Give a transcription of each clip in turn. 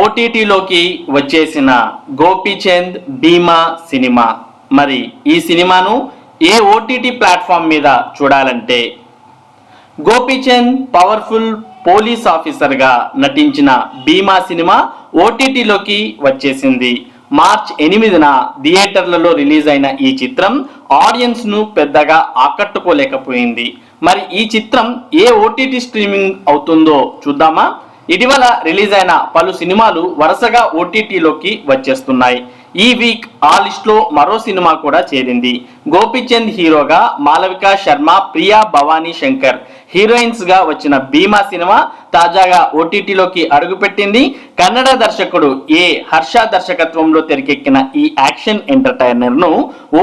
ఓటీటీలోకి వచ్చేసిన గోపీచంద్ భీమా సినిమా. మరి ఈ సినిమాను ఏ ఓటీటీ ప్లాట్ఫామ్ మీద చూడాలంటే గోపీచంద్ పవర్ఫుల్ పోలీస్ ఆఫీసర్గా నటించిన భీమా సినిమా ఓటీటీలోకి వచ్చేసింది. మార్చ్ ఎనిమిదిన థియేటర్లలో రిలీజ్ అయిన ఈ చిత్రం ఆడియన్స్ను పెద్దగా ఆకట్టుకోలేకపోయింది. మరి ఈ చిత్రం ఏ ఓటీటీ స్ట్రీమింగ్ అవుతుందో చూద్దామా? ఇటీవల రిలీజ్ అయిన పలు సినిమాలు వరుసగా ఓటీటీలోకి వచ్చేస్తున్నాయి. ఈ వీక్ ఆ లిస్ట్లో మరో సినిమా కూడా చేరింది. గోపీచంద్ హీరోగా మాలవిక శర్మ ప్రియా భవానీ శంకర్. హీరోయిన్స్గా వచ్చిన భీమా సినిమా తాజాగా ఓటీటీలోకి అడుగుపెట్టింది. కన్నడ దర్శకుడు ఏ హర్ష దర్శకత్వంలో తెరకెక్కిన ఈ యాక్షన్ ఎంటర్టైనర్ను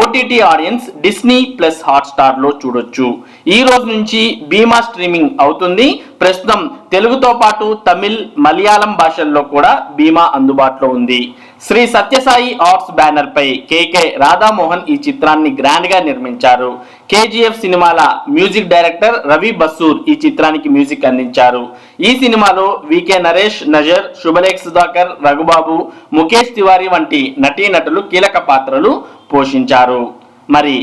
ఓటీటీ ఆడియన్స్ డిస్నీ ప్లస్ హాట్స్టార్లో చూడొచ్చు. ఈ రోజు నుంచి భీమా స్ట్రీమింగ్ అవుతుంది. ప్రస్తుతం తెలుగుతో పాటు తమిళ్ మలయాళం భాషల్లో కూడా భీమా అందుబాటులో ఉంది. శ్రీ సత్యసాయి ఆర్ట్స్ బ్యానర్ పై కేకే రాధామోహన్ ఈ చిత్రాన్ని గ్రాండ్గా నిర్మించారు. కేజీఎఫ్ సినిమాల మ్యూజిక్ డైరెక్టర్ రవి బస్సూర్ ఈ చిత్రానికి మ్యూజిక్ అందించారు. ఈ సినిమాలో వికే నరేష్ నజర్ శుభలేఖ్ సుధాకర్ రఘుబాబు ముఖేష్ తివారీ వంటి నటీనటులు కీలక పాత్రలు పోషించారు. మరి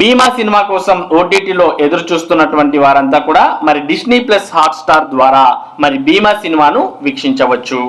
భీమా సినిమా కోసం ఓటీటీలో ఎదురు చూస్తున్నటువంటి వారంతా కూడా మరి డిస్నీ ప్లస్ హాట్ స్టార్ ద్వారా మరి భీమా సినిమాను వీక్షించవచ్చు.